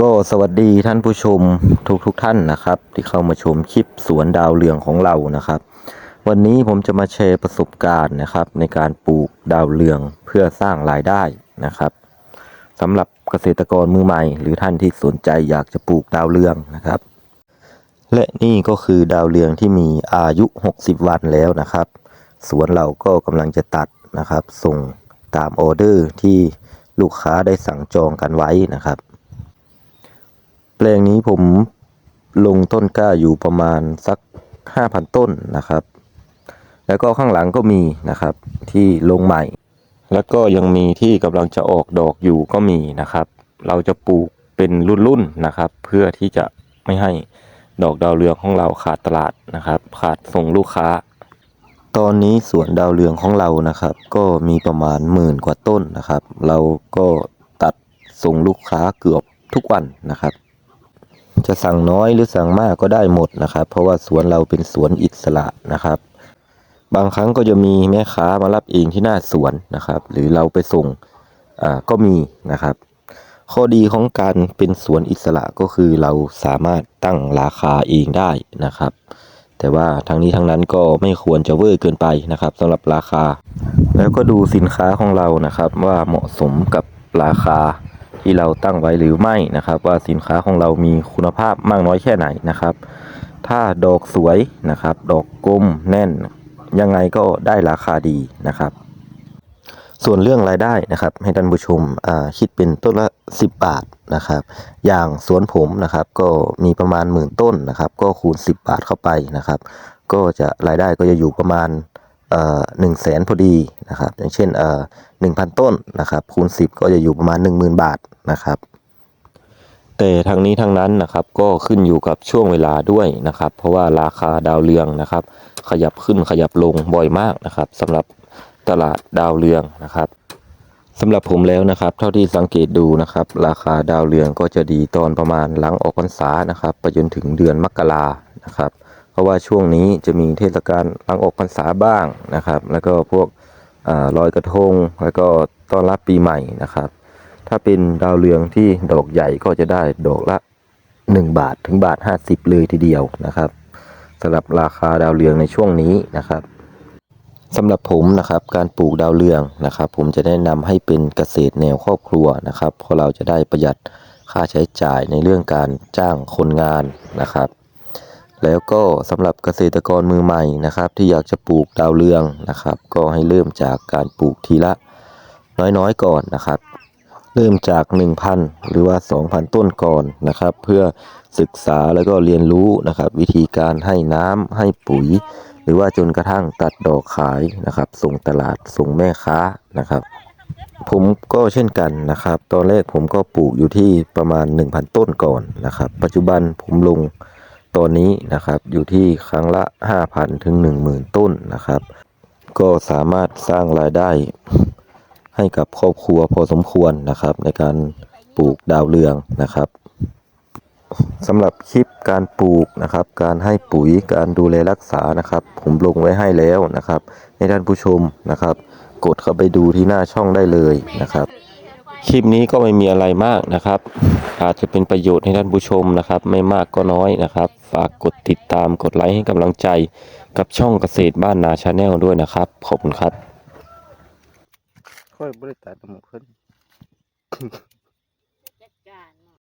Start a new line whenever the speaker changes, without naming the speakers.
ก็สวัสดีท่านผู้ชมทุกทุกท่านนะครับ ที่เข้ามาชมคลิปสวนดาวเรืองของเรานะครับ วันนี้ผมจะมาแชร์ประสบการณ์นะครับ ในการปลูกดาวเรืองเพื่อสร้างรายได้นะครับสำหรับเกษตรกรมือใหม่ หรือท่านที่สนใจอยากจะปลูกดาวเรืองนะครับ และนี่ก็คือดาวเรืองที่มีอายุ 60 วันแล้วนะครับ สวนเราก็กำลังจะตัดนะครับ ส่งตามออเดอร์ที่ลูกค้าได้สั่งจองกันไว้นะครับ แปลงนี้ผมลงต้นกล้าอยู่ประมาณสัก 5,000 ต้นนะครับ แล้วก็ข้างหลังก็มีนะครับที่ลงใหม่ แล้วก็ยังมีที่กำลังจะออกดอกอยู่ก็มีนะครับ เราจะปลูกเป็นรุ่นๆนะครับ เพื่อที่จะไม่ให้ดอกดาวเรืองของเราขาดตลาดนะครับ ขาดส่งลูกค้า ตอนนี้สวนดาวเรืองของเรานะครับ ก็มีประมาณหมื่นกว่าต้นนะครับ เราก็ตัดส่งลูกค้าเกือบทุกวันนะครับ จะสั่งน้อยหรือสั่งมากก็ได้หมดนะครับ เพราะว่าสวนเราเป็นสวนอิสระนะครับ บางครั้งก็จะมีแม่ค้ามารับเองที่หน้าสวนนะครับ หรือเราไปส่งอ่าก็มีนะครับ ข้อดีของการเป็นสวนอิสระก็คือเราสามารถตั้งราคาเองได้นะครับ แต่ว่าทั้งนี้ทั้งนั้นก็ไม่ควรจะเวอร์เกินไปนะครับสำหรับราคา แล้วก็ดูสินค้าของเรานะครับ ว่าเหมาะสมกับราคา ที่เราตั้งไว้หรือไม่นะครับ ว่าสินค้าของเรามีคุณภาพมากน้อยแค่ไหนนะครับ ถ้าดอกสวยนะครับ ดอกกลมแน่น ยังไงก็ได้ราคาดีนะครับ ส่วนเรื่องรายได้นะครับ ให้ท่านผู้ชมคิดเป็นต้นละ 10 บาทนะครับ อย่างสวนผมนะครับ ก็มีประมาณหมื่นต้นนะครับ ก็คูณ 10 บาทเข้าไปนะครับ ก็จะรายได้ก็จะอยู่ประมาณ หนึ่งแสนพอดีนะครับ อย่างเช่นเอ่อหนึ่งพันต้นนะครับคูณ 10 ก็จะอยู่ประมาณ 10,000 บาทนะครับ แต่ทางนี้ทางนั้นนะครับก็ขึ้นอยู่กับช่วงเวลาด้วยนะครับ เพราะว่าราคาดาวเรืองนะครับ ขยับขึ้นขยับลงบ่อยมากนะครับสำหรับตลาดดาวเรืองนะครับสำหรับผมแล้วนะครับ เท่าที่สังเกตดูนะครับ ราคาดาวเรืองก็จะดีตอนประมาณหลังออกพรรษานะครับ ไปจนถึงเดือนมกรานะครับ เพราะว่าช่วงนี้จะมีเทศกาลหลังออกพรรษาบ้างนะครับ แล้วก็พวกอลอยกระทง แล้วก็ต้อนรับปีใหม่นะครับ ถ้าเป็นดาวเรืองที่ดอกใหญ่ก็จะได้ดอกละ 1 บาทถึงบาท 50 เลยทีเดียวนะครับสำหรับราคาดาวเรืองในช่วงนี้นะครับสำหรับผมนะครับการปลูกดาวเรืองนะครับ ผมจะแนะนำให้เป็นเกษตรแนวครอบครัวนะครับเพราะเราจะได้ประหยัดค่าใช้จ่ายในเรื่องการจ้างคนงานนะครับ แล้วก็สำหรับเกษตรกรมือใหม่นะครับ ที่อยากจะปลูกดาวเรืองนะครับ ก็ให้เริ่มจากการปลูกทีละน้อยๆก่อนนะครับ เริ่มจาก 1,000 หรือว่า 2,000 ต้นก่อนนะครับ เพื่อศึกษาแล้วก็เรียนรู้นะครับ วิธีการให้น้ำให้ปุ๋ย หรือว่าจนกระทั่งตัดดอกขายนะครับ ส่งตลาดส่งแม่ค้านะครับผมก็เช่นกันนะครับ ตอนแรกผมก็ปลูกอยู่ที่ประมาณ 1,000 ต้นก่อนนะครับ ปัจจุบันผมลง ตอนนี้นะครับอยู่ที่ครั้งละ 5,000 ถึง 10,000 ต้นนะครับ ก็สามารถสร้างรายได้ให้กับครอบครัวพอสมควรนะครับ ในการปลูกดาวเรืองนะครับสำหรับคลิปการปลูกนะครับ การให้ปุ๋ยการดูแลรักษานะครับ ผมลงไว้ให้แล้วนะครับ ให้ท่านผู้ชมนะครับ กดเข้าไปดูที่หน้าช่องได้เลยนะครับ คลิปนี้ก็ไม่มีอะไรมากนะครับ อาจจะเป็นประโยชน์ให้ท่านผู้ชมนะครับ ไม่มากก็น้อยนะครับ ฝากกดติดตามกดไลค์ให้กำลังใจกับช่องเกษตรบ้านนาชาแนลด้วยนะครับ ขอบคุณครับ
ค่อยบริตัดหมูขึ้น